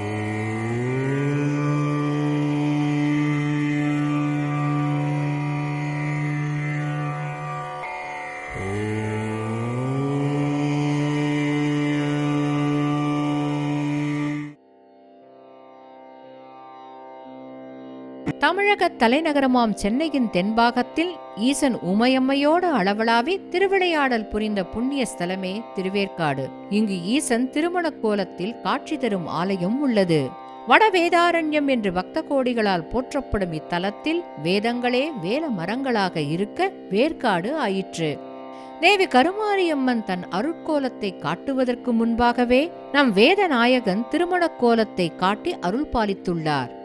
Oh. தமிழக தலைநகரமாம் சென்னையின் தென்பாகத்தில் ஈசன் உமையம்மையோடு அளவளாவி திருவிளையாடல் புரிந்த புண்ணிய ஸ்தலமே திருவேற்காடு. இங்கு ஈசன் திருமணக் கோலத்தில் காட்சி தரும் ஆலயம் உள்ளது. வடவேதாரண்யம் என்று பக்த கோடிகளால் போற்றப்படும் இத்தலத்தில் வேதங்களே வேல மரங்களாக இருக்க வேர்க்காடு ஆயிற்று. தேவி கருமாரியம்மன் தன் அருட்கோலத்தை காட்டுவதற்கு முன்பாகவே நம் வேதநாயகன் திருமணக் கோலத்தை காட்டி அருள் பாலித்துள்ளார்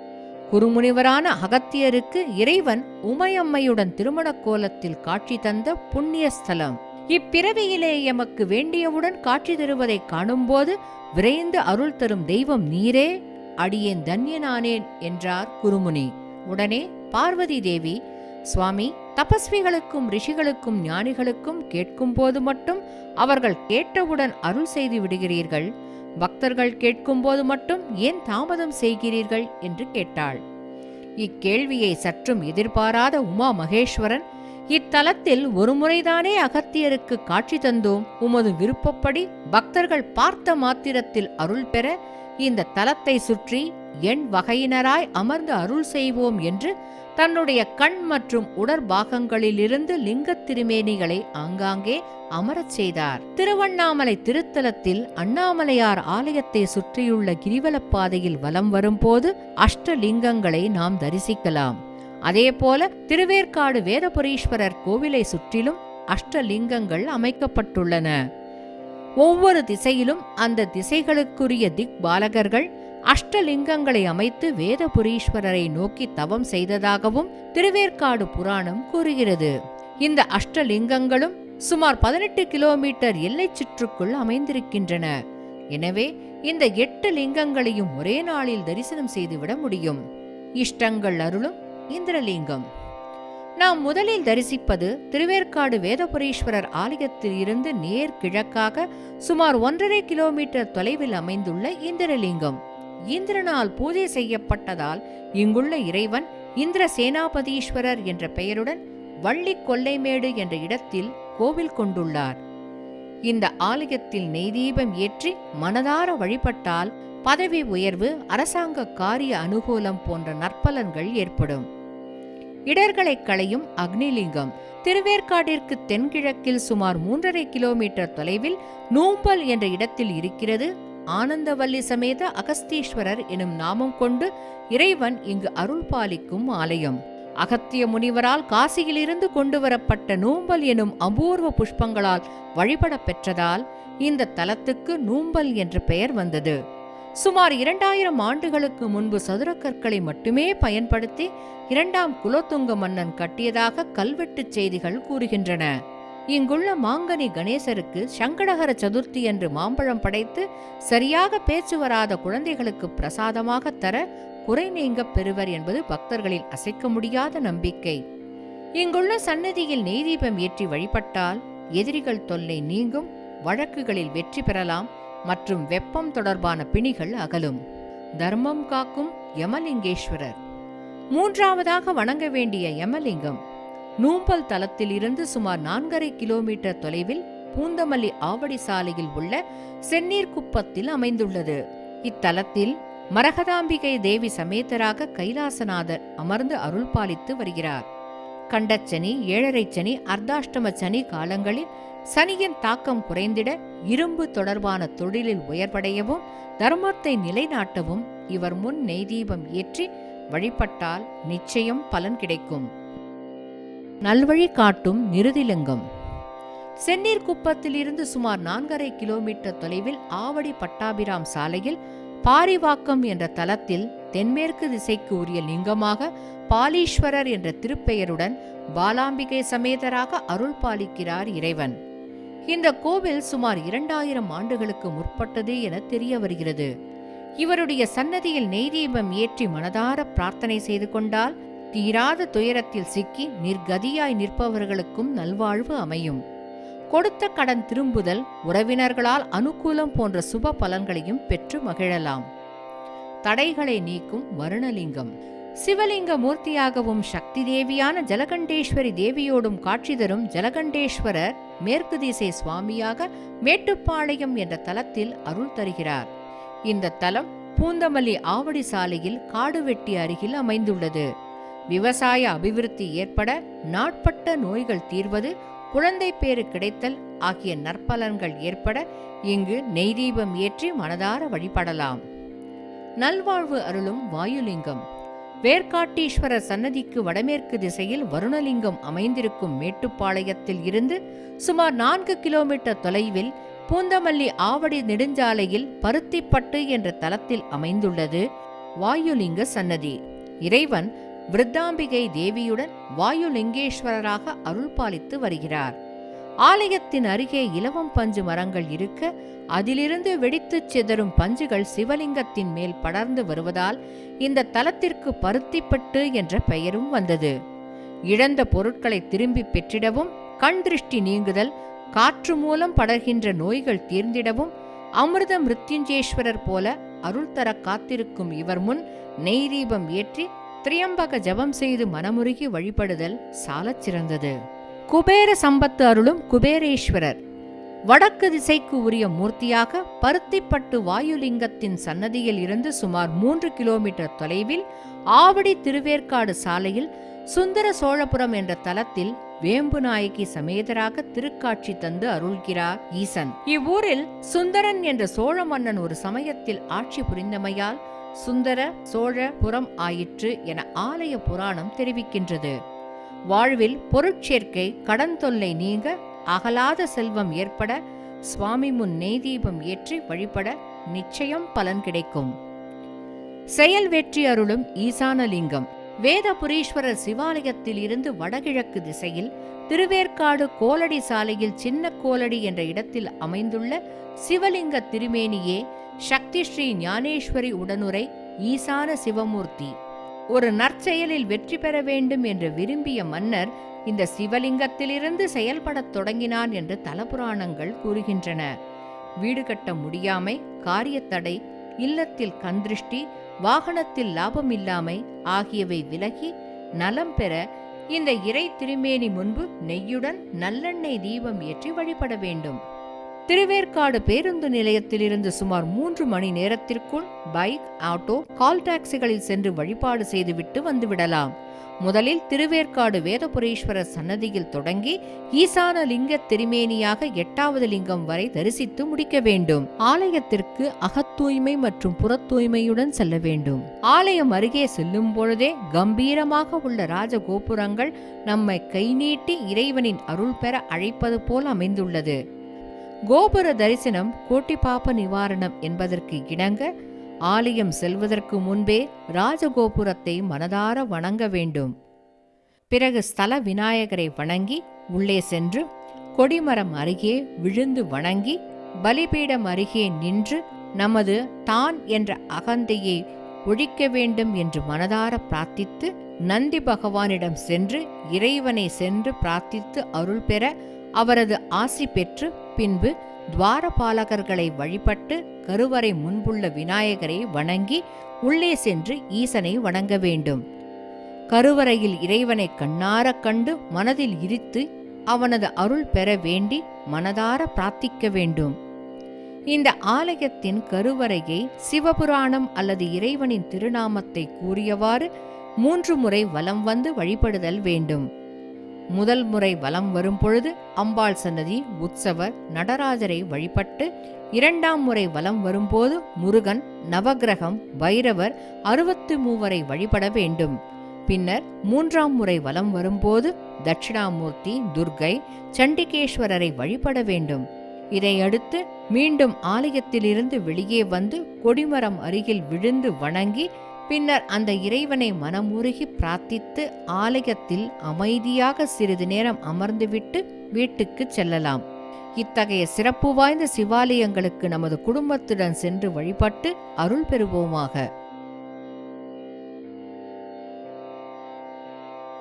குருமுனிவரான அகத்தியருக்கு இறைவன் உமையம்மையுடன் திருமணக் கோலத்தில் காட்சி தந்த புண்ணிய ஸ்தலம். இப்பிறவியிலே எமக்கு வேண்டியவுடன் காட்சி தருவதை காணும்போது விரைந்து அருள் தரும் தெய்வம் நீரே அடியேன் தன்யனானேன் என்றார் குருமுனி. உடனே பார்வதி தேவி சுவாமி தபஸ்விகளுக்கும் ரிஷிகளுக்கும் ஞானிகளுக்கும் கேட்கும் போது மட்டும் அவர்கள் கேட்டவுடன் அருள் செய்து விடுகிறீர்கள். பக்தர்கள் கேட்கும்போது மட்டும் ஏன் தாமதம் செய்கிறீர்கள்? என்று கேட்டாள். இக்கேள்வியை சற்றும் எதிர்பாராத உமா மகேஸ்வரன் இத்தலத்தில் ஒருமுறைதானே அகத்தியருக்கு காட்சி தந்தோம். உமது விருப்பப்படி பக்தர்கள் பார்த்த மாத்திரத்தில் அருள் பெற இந்த தலத்தை சுற்றி எண் வகையினராய் அமர்ந்து அருள் செய்வோம் என்று தன்னுடைய கண் மற்றும் உடற்பாகங்களிலிருந்து லிங்கத் திருமேனிகளை ஆங்காங்கே அமரச் செய்தார். திருவண்ணாமலை திருத்தலத்தில் அண்ணாமலையார் ஆலயத்தை சுற்றியுள்ள கிரிவலப்பாதையில் வலம் வரும்போது அஷ்டலிங்கங்களை நாம் தரிசிக்கலாம். அதேபோல திருவேற்காடு வேதபுரீஸ்வரர் கோவிலை சுற்றிலும் அஷ்டலிங்கங்கள் அமைக்கப்பட்டுள்ளன. ஒவ்வொரு திசையிலும் அந்த திசைகளுக்குரிய திக் பாலகர்கள் அஷ்டலிங்கங்களை அமைத்து வேதபுரீஸ்வரரை நோக்கி தவம் செய்ததாகவும் திருவேற்காடு புராணம் கூறுகிறது. இந்த அஷ்டலிங்கங்களும் சுமார் பதினெட்டு கிலோமீட்டர் எல்லைச் சுற்றுக்குள் அமைந்திருக்கின்றன. எனவே இந்த எட்டு லிங்கங்களையும் ஒரே நாளில் தரிசனம் செய்துவிட முடியும். இஷ்டங்கள் அருளும் இந்திரலிங்கம். நாம் முதலில் தரிசிப்பது திருவேற்காடு வேதபுரீஸ்வரர் ஆலயத்தில் இருந்து நேர் கிழக்காக சுமார் ஒன்றரை கிலோமீட்டர் தொலைவில் அமைந்துள்ள இந்திரலிங்கம். இந்திரனால் பூஜை செய்யப்பட்டதால் இங்குள்ள இறைவன் இந்திர சேனாபதீஸ்வரர் என்ற பெயருடன் வள்ளி கொல்லைமேடு என்ற இடத்தில் கோவில் கொண்டுள்ளார். இந்த ஆலயத்தில் நெய்தீபம் ஏற்றி மனதார வழிபட்டால் பதவி உயர்வு அரசாங்க காரிய அனுகூலம் போன்ற நற்பலன்கள் ஏற்படும். இடர்களை களையும் அக்னிலிங்கம். திருவேற்காட்டிற்கு தென்கிழக்கில் சுமார் மூன்றரை கிலோமீட்டர் தொலைவில் நூம்பல் என்ற இடத்தில் இருக்கிறது. ஆனந்தவல்லி சமேத அகஸ்தீஸ்வரர் எனும் நாமம் கொண்டு இறைவன் இங்கு அருள் பாலிக்கும் ஆலயம். அகத்திய முனிவரால் காசியிலிருந்து கொண்டு வரப்பட்ட நூம்பல் எனும் அபூர்வ புஷ்பங்களால் வழிபடப் பெற்றதால் இந்த தலத்துக்கு நூம்பல் என்ற பெயர் வந்தது. சுமார் இரண்டாயிரம் ஆண்டுகளுக்கு முன்பு சதுரக்கற்களை மட்டுமே பயன்படுத்தி இரண்டாம் குலோத்துங்க மன்னன் கட்டியதாக கல்வெட்டுச் செய்திகள் கூறுகின்றன. இங்குள்ள மாங்கனி கணேசருக்கு சங்கடகர சதுர்த்தி என்று மாம்பழம் படைத்து சரியாக பேச்சு வராத குழந்தைகளுக்கு பிரசாதமாக தர குறை நீங்க பெறுவர் என்பது பக்தர்களின் அசைக்க முடியாத நம்பிக்கை. இங்குள்ள சன்னதியில் நெய்தீபம் ஏற்றி வழிபட்டால் எதிரிகள் தொல்லை நீங்கும் வழக்குகளில் வெற்றி பெறலாம் மற்றும் வெப்பம் தொடர்பான பிணிகள் அகலும். தர்மம் காக்கும் யமலிங்கேஸ்வரர். மூன்றாவதாக வணங்க வேண்டிய யமலிங்கம். நூம்பல் தலத்தில் இருந்து சுமார் நான்கரை கிலோமீட்டர் தொலைவில் பூந்தமல்லி ஆவடி சாலையில் உள்ள செந்நீர் குப்பத்தில் அமைந்துள்ளது. இத்தலத்தில் மரகதாம்பிகை தேவி சமேதராக கைலாசநாதர் அமர்ந்து அருள் பாலித்து வருகிறார். கண்டச்சனி ஏழரை சனி அர்த்தாஷ்டம சனி காலங்களில் சனியின் தாக்கம் குறைந்திட இரும்பு தொடர்பான தொழிலில் உயர்வடையவும் தர்மத்தை நிலைநாட்டவும் இவர் முன் நெய்தீபம் ஏற்றி வழிபட்டால் நிச்சயம் பலன் கிடைக்கும். நல்வழி காட்டும் நிருதிலிங்கம் செந்நீர் குப்பத்திலிருந்து சுமார் நான்கரை கிலோமீட்டர் தொலைவில் ஆவடி பட்டாபிராம் சாலையில் பாரிவாக்கம் என்ற தலத்தில் தென்மேற்கு திசைக்கு உரிய லிங்கமாக பாலீஸ்வரர் என்ற திருப்பெயருடன் பாலாம்பிகை சமேதராக அருள் பாலிக்கிறார் இறைவன். இந்த கோவில் சுமார் இரண்டாயிரம் ஆண்டுகளுக்கு முற்பட்டது என தெரிய வருகிறது. இவருடைய சன்னதியில் நெய்தீபம் ஏற்றி மனதார பிரார்த்தனை செய்து கொண்டால் தீராத துயரத்தில் சிக்கி நிர்கதியாய் நிற்பவர்களுக்கும் நல்வாழ்வு அமையும். கொடுத்த கடன் திரும்புதல் உறவினர்களால் அனுகூலம் போன்ற சுப பலன்களையும் பெற்று மகிழலாம். தடைகளை நீக்கும் வருணலிங்கம் சிவலிங்க மூர்த்தியாகவும் சக்தி தேவியான ஜலகண்டேஸ்வரி தேவியோடும் காட்சி தரும் ஜலகண்டேஸ்வரர் மேற்கு திசை சுவாமியாக மேட்டுப்பாளையம் என்ற தலத்தில் அருள் தருகிறார். இந்த தலம் பூந்தமல்லி ஆவடி சாலையில் காடுவெட்டி அருகில் அமைந்துள்ளது. விவசாய அபிவிருத்தி ஏற்பட நாட்பட்ட நோய்கள் தீர்வது குழந்தை பேறு கிடைத்தல் ஆகிய நற்பலன்கள் ஏற்பட இங்கு நெய் தீபம் ஏற்றி மனதார வழிபடலாம். நல்வாழ்வு அருளும் வாயுலிங்கம். வேர்க்காட்டீஸ்வரர் சன்னதிக்கு வடமேற்கு திசையில் வருணலிங்கம் அமைந்திருக்கும் மேட்டுப்பாளையத்தில் இருந்து சுமார் நான்கு கிலோமீட்டர் தொலைவில் பூந்தமல்லி ஆவடி நெடுஞ்சாலையில் பருத்திப்பட்டு என்ற தலத்தில் அமைந்துள்ளது வாயுலிங்க சன்னதி. இறைவன் விருத்தாம்பிகை தேவியுடன் வாயுலிங்கேஸ்வரராக அருள் பாலித்து வருகிறார். ஆலயத்தின் அருகே இலவம் பஞ்சு மரங்கள் இருக்க அதிலிருந்து வெடித்துச் சிதறும் பஞ்சுகள் சிவலிங்கத்தின் மேல் படர்ந்து வருவதால் இந்த தலத்திற்கு பருத்திப்பட்டு என்ற பெயரும் வந்தது. இழந்த பொருட்களை திரும்பி பெற்றிடவும் கண் திருஷ்டி நீங்குதல் காற்று மூலம் படர்கின்ற நோய்கள் தீர்ந்திடவும் அமிர்த மிருத்யுஞ்சேஸ்வரர் போல அருள் தர காத்திருக்கும் இவர் முன் நெய் தீபம் ஏற்றி திரியம்பக ஜபம் செய்து மனமுருகி வழிபடுதல் சாலச் சிறந்தது. குபேர சம்பத்து அருளும் குபேரேஸ்வரர். வடக்கு திசைக்கு உரிய மூர்த்தியாக பருத்திப்பட்டு வாயுலிங்கத்தின் சன்னதியில் இருந்து சுமார் மூன்று கிலோமீட்டர் தொலைவில் ஆவடி திருவேற்காடு சாலையில் சுந்தர சோழபுரம் என்ற தலத்தில் வேம்புநாயகி சமேதராக திருக்காட்சி தந்து அருள்கிறார் ஈசன். இவ்வூரில் சுந்தரன் என்ற சோழ மன்னன் ஒரு சமயத்தில் ஆட்சி புரிந்தமையால் சுந்தர சோழ புறம் ஆயிற்று என ஆலய புராணம் தெரிவிக்கின்றது. வாழ்வில் பொருட்சேர்க்கை கடன் தொல்லை நீங்க அகலாத செல்வம் ஏற்பட சுவாமி முன் நெய் தீபம் ஏற்றி வழிபட நிச்சயம் பலன் கிடைக்கும். செயல் வெற்றி அருளும் ஈசானலிங்கம். வேதபுரீஸ்வரர் சிவாலயத்தில் இருந்து வடகிழக்கு திசையில் திருவேற்காடு கோலடி சாலையில் சின்ன கோலடி என்ற இடத்தில் அமைந்துள்ள சிவலிங்க திருமேனியே சக்தி ஸ்ரீ ஞானேஸ்வரி உடனுரை ஈசான சிவமூர்த்தி. ஒரு நற்செயலில் வெற்றி பெற வேண்டும் என்று விரும்பிய மன்னர் இந்த சிவலிங்கத்திலிருந்து செயல்படத் தொடங்கினான் என்று தலபுராணங்கள் கூறுகின்றன. வீடு கட்ட முடியாமை காரியத்தடை இல்லத்தில் கந்திருஷ்டி வாகனத்தில் லாபம் இல்லாமை ஆகியவை விலகி நலம் பெற இந்த இறை திருமேனி முன்பு நெய்யுடன் நல்லெண்ணெய் தீபம் ஏற்றி வழிபட வேண்டும். திருவேற்காடு பேருந்து நிலையத்திலிருந்து சுமார் மூன்று மணி நேரத்திற்குள் பைக் ஆட்டோ கால் டாக்ஸிகளில் சென்று வழிபாடு செய்துவிட்டு வந்துவிடலாம். முதலில் திருவேற்காடு வேதபுரீஸ்வரர் சன்னதியில் தொடங்கி ஈசான லிங்க திருமேனியாக எட்டாவது லிங்கம் வரை தரிசித்து முடிக்க வேண்டும். ஆலயத்திற்கு அகத்தூய்மை மற்றும் புறத்தூய்மையுடன் செல்ல வேண்டும். ஆலயம் அருகே செல்லும் பொழுதே கம்பீரமாக உள்ள ராஜகோபுரங்கள் நம்மை கை நீட்டி இறைவனின் அருள் பெற அழைப்பது போல் அமைந்துள்ளது. கோபுர தரிசனம் கோட்டிப்பாப்ப நிவாரணம் என்பதற்கு இணங்க ஆலயம் செல்வதற்கு முன்பே ராஜகோபுரத்தை மனதார வணங்க வேண்டும். பிறகு ஸ்தல விநாயகரை வணங்கி உள்ளே சென்று கொடிமரம் அருகே விழுந்து வணங்கி பலிபீடம் அருகே நின்று நமது தான் என்ற அகந்தையை ஒழிக்க வேண்டும் என்று மனதார பிரார்த்தித்து நந்தி பகவானிடம் சென்று இறைவனை சென்று பிரார்த்தித்து அருள் பெற அவரது ஆசி பெற்று பின்பு துவாரபாலகர்களை வழிபட்டு கருவறை முன்புள்ள விநாயகரை வணங்கி உள்ளே சென்று ஈசனை வணங்க வேண்டும். கருவறையில் இறைவனை கண்ணாரக் கண்டு மனதில் இரித்து அவனது அருள் பெற வேண்டி மனதார பிரார்த்திக்க வேண்டும். இந்த ஆலயத்தின் கருவறையை சிவபுராணம் அல்லது இறைவனின் திருநாமத்தை கூறியவாறு மூன்று முறை வலம் வந்து வழிபடுதல் வேண்டும். முதல் முறை வலம் வரும் பொழுது அம்பாள் சன்னதி உற்சவர் நடராஜரை வழிபட்டு இரண்டாம் முறை வலம் வரும்போது முருகன் நவகிரகம் பைரவர் அறுபத்து மூவரை வழிபட வேண்டும். பின்னர் மூன்றாம் முறை வலம் வரும்போது தட்சிணாமூர்த்தி துர்கை சண்டிகேஸ்வரரை வழிபட வேண்டும். இதையடுத்து மீண்டும் ஆலயத்திலிருந்து வெளியே வந்து கொடிமரம் அருகில் விழுந்து வணங்கி பின்னர் அந்த இறைவனை மனமுருகி பிரார்த்தித்து ஆலயத்தில் அமைதியாக சிறிது நேரம் அமர்ந்துவிட்டு வீட்டுக்கு செல்லலாம். இத்தகைய சிறப்பு வாய்ந்த சிவாலயங்களுக்கு நமது குடும்பத்துடன் சென்று வழிபட்டு அருள் பெறுவோமாக.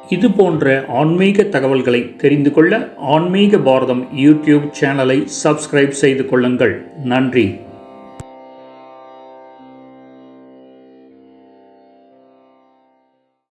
இது போன்ற ஆன்மீக தகவல்களை தெரிந்து கொள்ள ஆன்மீக பாரதம் யூடியூப் சேனலை சப்ஸ்கிரைப் செய்து கொள்ளுங்கள். நன்றி.